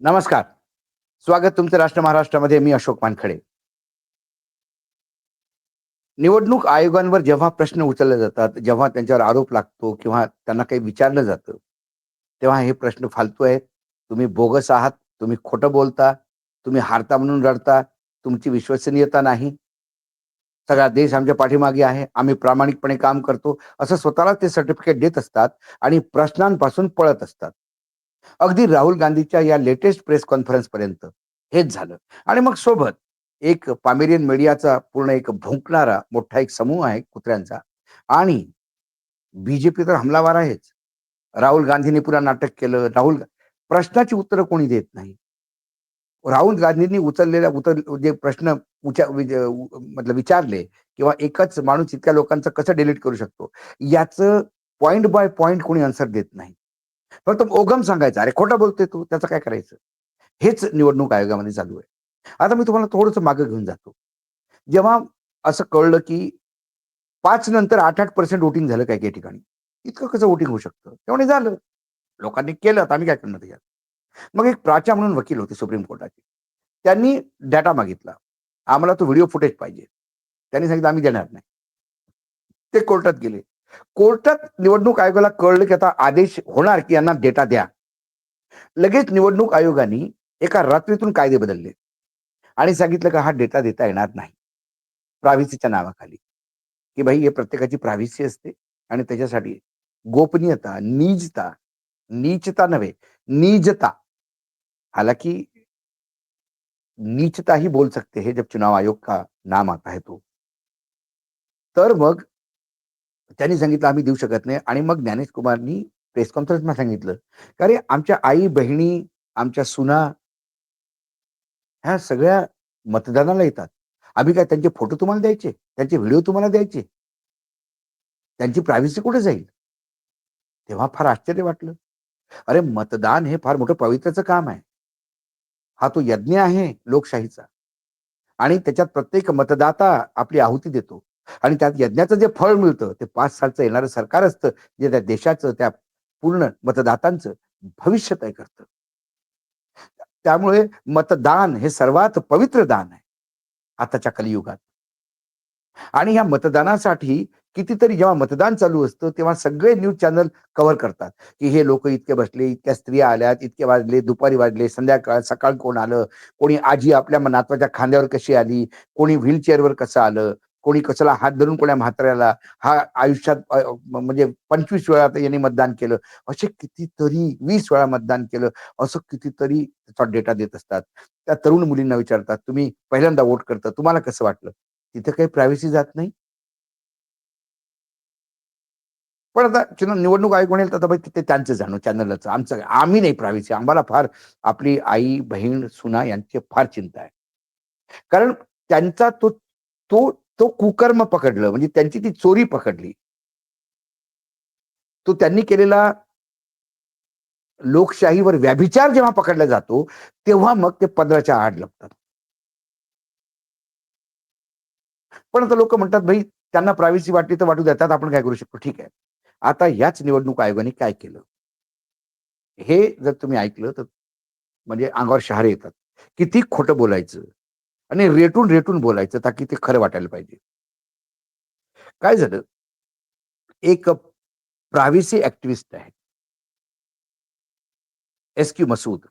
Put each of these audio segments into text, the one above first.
नमस्कार. स्वागत तुमचं राष्ट्र महाराष्ट्रामध्ये मी अशोक मानखडे. निवडणूक आयोगांवर जेव्हा प्रश्न उचलले जातात जेव्हा त्यांच्यावर आरोप लागतो किंवा त्यांना काही विचारलं जातं तेव्हा हे प्रश्न फालतू आहेत. तुम्ही बोगस आहात तुम्ही खोटं बोलता तुम्ही हारता म्हणून रडता तुमची विश्वसनीयता नाही. सगळा देश आमच्या पाठीमागे आहे आम्ही प्रामाणिकपणे काम करतो असं स्वतःला ते सर्टिफिकेट देत असतात आणि प्रश्नांपासून पळत असतात. अगदी राहुल गांधीच्या या लेटेस्ट प्रेस कॉन्फरन्स पर्यंत हेच झालं. आणि मग सोबत एक पामेरियन मीडियाचा पूर्ण एक भुंकणारा मोठा एक समूह आहे कुत्र्यांचा. आणि बीजेपी तर हमलावर आहेच. राहुल गांधींनी पुन्हा नाटक केलं. राहुल प्रश्नाची उत्तरं कोणी देत नाही. राहुल गांधींनी उचललेल्या उतर जे प्रश्न उचा- मतलब विचारले किंवा एकच माणूस इतक्या लोकांचं कसं डिलीट करू शकतो? याचं पॉइंट बाय पॉइंट कोणी आन्सर देत नाही. फक्त ओघम सांगायचा अरे खोटं बोलतोय तू त्याचं काय करायचं? हेच निवडणूक आयोगामध्ये चालू आहे. आता मी तुम्हाला थोडंसं मागं घेऊन जातो. जेव्हा असं कळलं की पाच नंतर आठ आठ पर्सेंट वोटिंग झालं काही काही ठिकाणी इतकं कसं वोटिंग होऊ शकतं? तेवढे झालं. लोकांनी केलं तर आम्ही काय करणार त्याच्यात मग एक प्राचा म्हणून वकील होते सुप्रीम कोर्टाचे. त्यांनी डाटा मागितला. आम्हाला तो व्हिडिओ फुटेज पाहिजे. त्यांनी सांगितलं आम्ही देणार नाही. ते कोर्टात गेले. कोर्टात निवडणूक आयोगाला कळलं की आता आदेश होणार की यांना डेटा द्या. लगेच निवडणूक आयोगाने एका रात्रीतून कायदे बदलले. आणि सांगितलं का हा डेटा देता येणार नाही. प्राव्हिसीच्या नावाखाली. की भाई हे प्रत्येकाची प्राव्हिसी असते आणि त्याच्यासाठी गोपनीयता नीजता नीचता नव्हे नीजता. हालांकि नीचता ही बोल सकते हैं जब चुनाव आयोग का नाम आता है तो. तर मग त्यांनी सांगितलं आम्ही देऊ शकत नाही. आणि मग ज्ञानेश कुमारनी प्रेस कॉन्फरन्समध्ये सांगितलं कारण आमच्या आई बहिणी आमच्या सुना ह्या सगळ्या मतदानाला येतात. आम्ही काय त्यांचे फोटो तुम्हाला द्यायचे? त्यांचे व्हिडिओ तुम्हाला द्यायचे? त्यांची प्रायव्हसी कुठे जाईल? तेव्हा फार आश्चर्य वाटलं. अरे मतदान हे फार मोठं पवित्राचं काम आहे. हा तो यज्ञ आहे लोकशाहीचा. आणि त्याच्यात प्रत्येक मतदाता आपली आहुती देतो. आणि त्यात यज्ञाचं जे फळ मिळतं ते पाच सालचं येणारं सरकार असतं जे त्या देशाचं त्या पूर्ण मतदातांचं भविष्य तय करतं. त्यामुळे मतदान हे सर्वात पवित्र दान आहे आताच्या कलियुगात. आणि ह्या मतदानासाठी कितीतरी जेव्हा मतदान चालू असतं तेव्हा सगळे न्यूज चॅनल कव्हर करतात. की हे लोक इतके बसले इतक्या स्त्रिया आल्यात इतके वाजले दुपारी वाजले संध्याकाळ सकाळ कोण आलं कोणी आजी आपल्या नातवाच्या खांद्यावर कशी आली कोणी व्हीलचेअरवर कसं आलं कोणी कशाला हात धरून कोण्या म्हाताऱ्याला हा आयुष्यात म्हणजे पंचवीस वेळा यांनी मतदान केलं. असे कितीतरी वीस वेळा मतदान केलं. असं कितीतरी त्याचा डेटा देत असतात. त्या तरुण मुलींना विचारतात तुम्ही पहिल्यांदा वोट करता तुम्हाला कसं वाटलं? तिथे काही प्रायव्हसी जात नाही? पण आता चुना- निवडणूक आयोग म्हणेल तर तिथे ते त्यांचं जाणू चॅनलच आमचं आम्ही नाही प्रायव्हसी आम्हाला फार आपली आई बहीण सुना यांची फार चिंता आहे. कारण त्यांचा तो तो तो कुकर्म पकडलं म्हणजे त्यांची ती चोरी पकडली. तो त्यांनी केलेला लोकशाहीवर व्याभिचार जेव्हा पकडला जातो तेव्हा मग ते पदराच्या आड लपतात. पण आता लोक म्हणतात भाई त्यांना प्रायव्हसी वाटली तर वाटू देतात आपण काय करू शकतो? ठीक आहे. आता याच निवडणूक आयोगाने काय केलं? हे जर तुम्ही ऐकलं तर म्हणजे अंगावर शहारे येतात. किती खोटं बोलायचं? आणि रेटून रेटून बोलायचं ताकी ते खरं वाटायला पाहिजे. काय झालं? एक प्रायव्हसी ऍक्टिव्हिस्ट आहे. S Q Masood.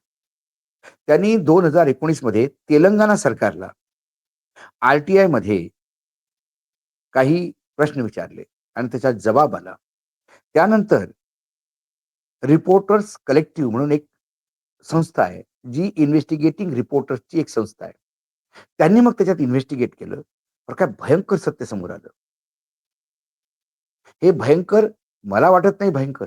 त्यांनी दोन हजार एकोणीसमध्ये तेलंगणा सरकारला आरटीआयमध्ये काही प्रश्न विचारले आणि त्याचा जबाब आला. त्यानंतर रिपोर्टर्स कलेक्टिव्ह म्हणून एक संस्था आहे जी इन्व्हेस्टिगेटिंग रिपोर्टर्सची एक संस्था आहे. त्यांनी मग त्याच्यात इन्व्हेस्टिगेट केलं. तर काय भयंकर सत्य समोर आलं. हे भयंकर मला वाटत नाही भयंकर.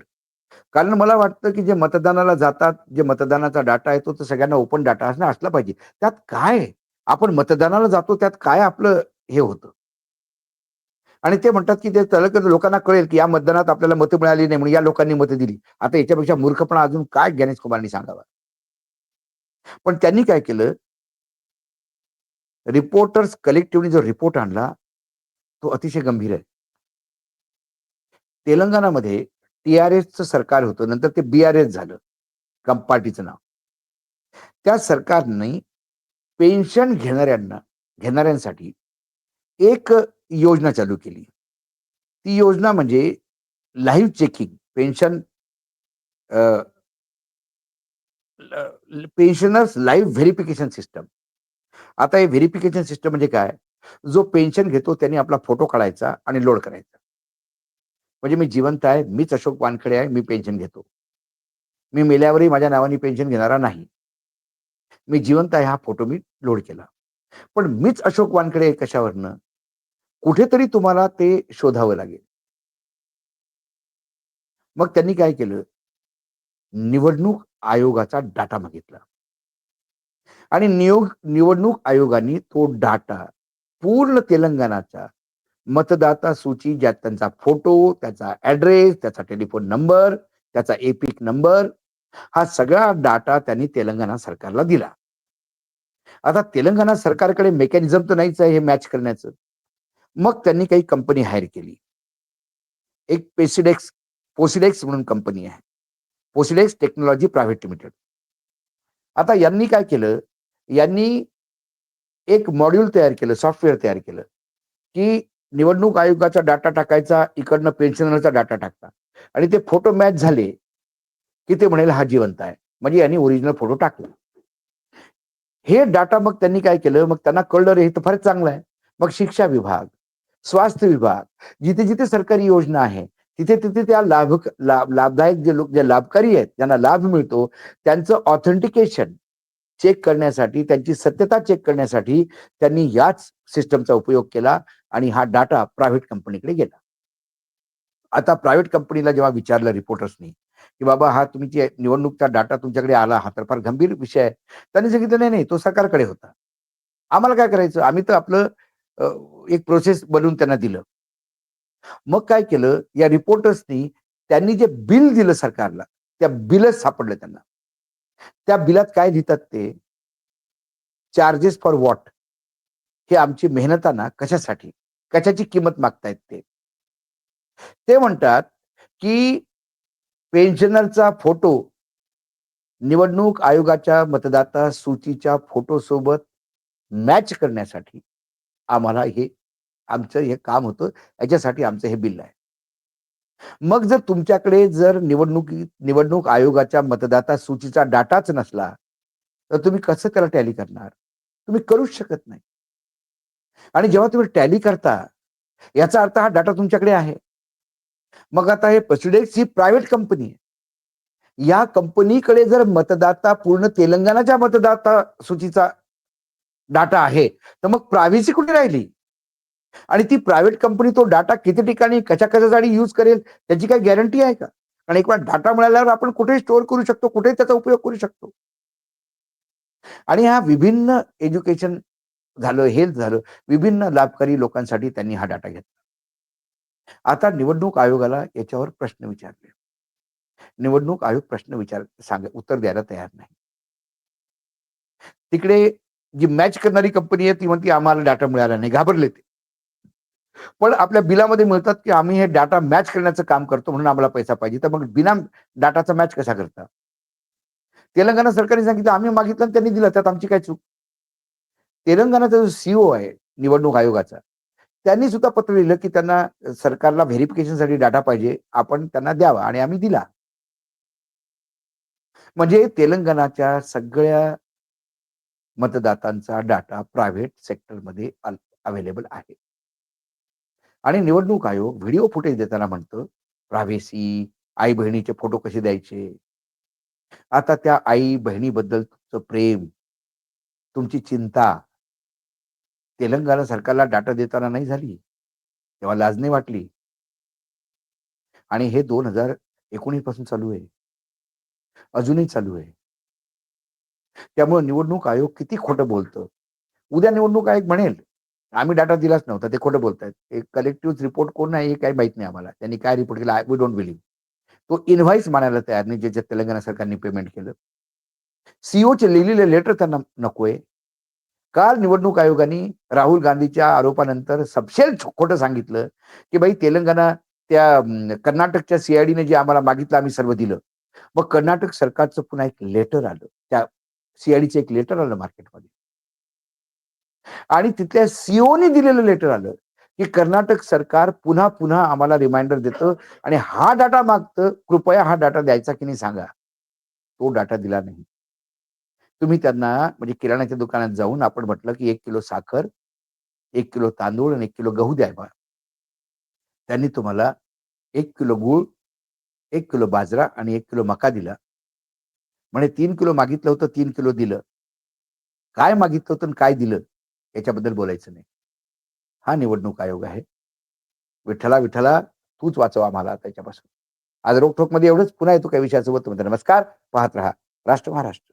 कारण मला वाटतं की जे मतदानाला जातात जे मतदानाचा डाटा येतो तो सगळ्यांना ओपन डाटा असणं असला पाहिजे. त्यात काय आपण मतदानाला जातो त्यात काय आपलं हे होतं? आणि ते म्हणतात की ते तलक लोकांना कळेल की या मतदानात आपल्याला मतं मिळाली नाही म्हणून या लोकांनी मतं दिली. आता याच्यापेक्षा मूर्खपणा अजून काय गणेश कुमारांनी सांगावा? पण त्यांनी काय केलं? रिपोर्टर्स कलेक्टिव्हने जो रिपोर्ट आणला तो अतिशय गंभीर आहे. तेलंगणामध्ये टीआरएसचं सरकार होतं नंतर ते बी आर एस झालं कम पार्टीचं नाव. त्या सरकारने पेन्शन घेणाऱ्यांना घेणाऱ्यांसाठी एक योजना चालू केली. ती योजना म्हणजे live checking pension pensioners live verification system. आता हे व्हेरिफिकेशन सिस्टम म्हणजे काय? जो पेन्शन घेतो त्यांनी आपला फोटो काढायचा आणि लोड करायचा. म्हणजे मी जिवंत आहे मीच अशोक वानखडे आहे मी पेन्शन घेतो. मी मेल्यावरही माझ्या नावाने पेन्शन घेणारा नाही. मी जिवंत आहे हा फोटो मी लोड केला. पण मीच अशोक वानखडे कशावरनं? कुठेतरी तुम्हाला ते शोधावं लागेल. मग त्यांनी काय केलं? निवडणूक आयोगाचा डाटा मागितला. आणि नियोग निवडणूक आयोगाने तो डाटा पूर्ण तेलंगणाचा मतदाता सूची ज्यात त्यांचा फोटो त्याचा ऍड्रेस त्याचा टेलिफोन नंबर त्याचा एपिक नंबर हा सगळा डाटा त्यांनी तेलंगणा सरकारला दिला. आता तेलंगणा सरकारकडे मेकॅनिझम तर नाहीच आहे हे मॅच करण्याचं. मग त्यांनी काही कंपनी हायर केली. एक पेसिडेक्स पोसिडेक्स म्हणून कंपनी आहे. पोसिडेक्स टेक्नॉलॉजी प्रायव्हेट लिमिटेड आता यांनी काय केलं? यांनी एक मॉड्यूल तयार केलं सॉफ्टवेअर तयार केलं की निवडणूक आयोगाचा डाटा टाकायचा इकडनं पेन्शनरचा डाटा टाकता. आणि ते फोटो मॅच झाले की ते म्हणेल हा जिवंत आहे. म्हणजे यांनी ओरिजिनल फोटो टाकला. हे डाटा मग त्यांनी काय केलं? मग त्यांना कळलं रे हे तर फारच चांगलं आहे. मग शिक्षा विभाग स्वास्थ्य विभाग जिथे जिथे सरकारी योजना आहे तिथे तिथे त्या लाभ लाभदायक जे लोक जे लाभकारी आहेत ज्यांना लाभ मिळतो त्यांचं ऑथेंटिकेशन चेक करण्यासाठी त्यांची सत्यता चेक करण्यासाठी त्यांनी याच सिस्टमचा उपयोग केला आणि हा डाटा प्रायव्हेट कंपनीकडे गेला. आता प्रायव्हेट कंपनीला जेव्हा विचारलं रिपोर्टर्सनी की बाबा हा तुमची निवडणूकचा डाटा तुमच्याकडे आला हा तर फार गंभीर विषय आहे. त्यांनी सांगितलं नाही नाही तो सरकारकडे होता. आम्हाला काय करायचं? आम्ही तर आपलं एक प्रोसेस बनवून त्यांना दिलं. मग काय केलं? या रिपोर्टर्सनी त्यांनी जे बिल दिलं सरकारला त्या बिलच सापडलं त्यांना. त्या बिलात काय लिहितात ते? चार्जेस फॉर वॉट हे आमची मेहनताना कशासाठी? कशाची किंमत मागतायत ते? ते म्हणतात की पेन्शनरचा फोटो निवडणूक आयोगाच्या मतदाता सूचीच्या फोटो सोबत मॅच करण्यासाठी आम्हाला हे आमचं हे काम होतं. याच्यासाठी आमचं हे बिल आहे. मग जर तुमच्याकडे जर निवडणुकी निवडणूक आयोगाच्या मतदाता सूचीचा डाटाच नसला तर तुम्ही कसं त्याला टॅली करणार? तुम्ही करूच शकत नाही. आणि जेव्हा तुम्ही टॅली करता याचा अर्थ हा डाटा तुमच्याकडे आहे. मग आता हे प्रेसिडेक्स ही प्रायव्हेट कंपनी आहे. या कंपनीकडे जर मतदाता पूर्ण तेलंगणाच्या मतदाता सूचीचा डाटा आहे तर मग प्रायव्हसी कुठे राहिली? आणि ती प्रायव्हेट कंपनी तो डाटा किती ठिकाणी कशा कशासाठी यूज करेल त्याची काही गॅरंटी आहे का? आणि एक वेळा डाटा मिळाल्यावर आपण कुठेही स्टोअर करू शकतो कुठेही त्याचा उपयोग करू शकतो. आणि हा विभिन्न एज्युकेशन झालं हेल्थ झालं विभिन्न लाभकारी लोकांसाठी त्यांनी हा डाटा घेतला. आता निवडणूक आयोगाला याच्यावर प्रश्न विचारले. निवडणूक आयोग प्रश्न विचार सांग उत्तर द्यायला तयार नाही. तिकडे जी मॅच करणारी कंपनी आहे ती म्हणते आम्हाला डाटा मिळाला नाही घाबरले ते. पण आपल्या बिलामध्ये मिळतात की आम्ही हे डाटा मॅच करण्याचं काम करतो म्हणून आम्हाला पैसा पाहिजे. तर मग बिना डाटाचा मॅच कसा करता? तेलंगणा सरकारने सांगितलं आम्ही मागितलं त्यांनी दिलं त्यात आमची काय चूक? तेलंगणाचा जो सीओ आहे निवडणूक आयोगाचा त्यांनी सुद्धा पत्र लिहिलं की त्यांना सरकारला व्हेरिफिकेशनसाठी डाटा पाहिजे आपण त्यांना द्यावा आणि आम्ही दिला. म्हणजे तेलंगणाच्या सगळ्या मतदातांचा डाटा प्रायव्हेट सेक्टरमध्ये अवेलेबल आहे. आणि निवडणूक आयोग व्हिडिओ फुटेज देताना म्हणतं प्रावेसी आई बहिणीचे फोटो कसे द्यायचे? आता त्या आई बहिणीबद्दल तुमचं प्रेम तुमची चिंता तेलंगणा सरकारला डाटा देताना नाही झाली तेव्हा लाज नाही वाटली. आणि हे दोन हजार एकोणीसपासून चालू आहे. अजूनही चालू आहे. त्यामुळे निवडणूक आयोग किती खोटं बोलतं. उद्या निवडणूक आयोग म्हणेल. आम्ही डाटा दिलाच नव्हता ते खोटं बोलतायत. एक कलेक्टिव्ह रिपोर्ट कोण आहे हे काही माहीत नाही आम्हाला. त्यांनी काय रिपोर्ट केला वी डोंट बिलीव्ह तो इन्व्हाइस मानायला तयार नाही ज्याच्यात तेलंगणा सरकारने पेमेंट केलं. सीओचे लिहिलेले लेटर त्यांना नकोय. काल निवडणूक आयोगाने राहुल गांधीच्या आरोपानंतर सबशेल खोटं सांगितलं की बाई तेलंगणा त्या कर्नाटकच्या सीआयडीने जे आम्हाला मागितलं आम्ही सर्व दिलं. मग कर्नाटक सरकारचं पुन्हा एक लेटर आलं. त्या सीआयडीचं एक लेटर आलं मार्केटमध्ये आणि तिथल्या सीओने दिलेलं लेटर आलं की कर्नाटक सरकार पुन्हा पुन्हा आम्हाला रिमाइंडर देतं आणि हा डाटा मागतं कृपया हा डाटा द्यायचा की नाही सांगा. तो डाटा दिला नाही. तुम्ही त्यांना म्हणजे किराण्याच्या दुकानात जाऊन आपण म्हटलं की एक किलो साखर एक किलो तांदूळ आणि एक किलो गहू द्या बा. त्यांनी तुम्हाला एक किलो गूळ एक किलो बाजरा आणि एक किलो मका दिला. म्हणे तीन किलो मागितलं होतं तीन किलो दिलं. काय मागितलं होतं आणि काय दिलं? याच्याबद्दल बोलायचं नाही. हा निवडणूक आयोग आहे. विठ्ठला विठ्ठला तूच वाचव आम्हाला त्याच्यापासून. आज रोखोकमध्ये एवढंच. पुन्हा येतो काही विषयासोबत. नमस्कार. पाहत राहा. राष्ट्र महाराष्ट्र.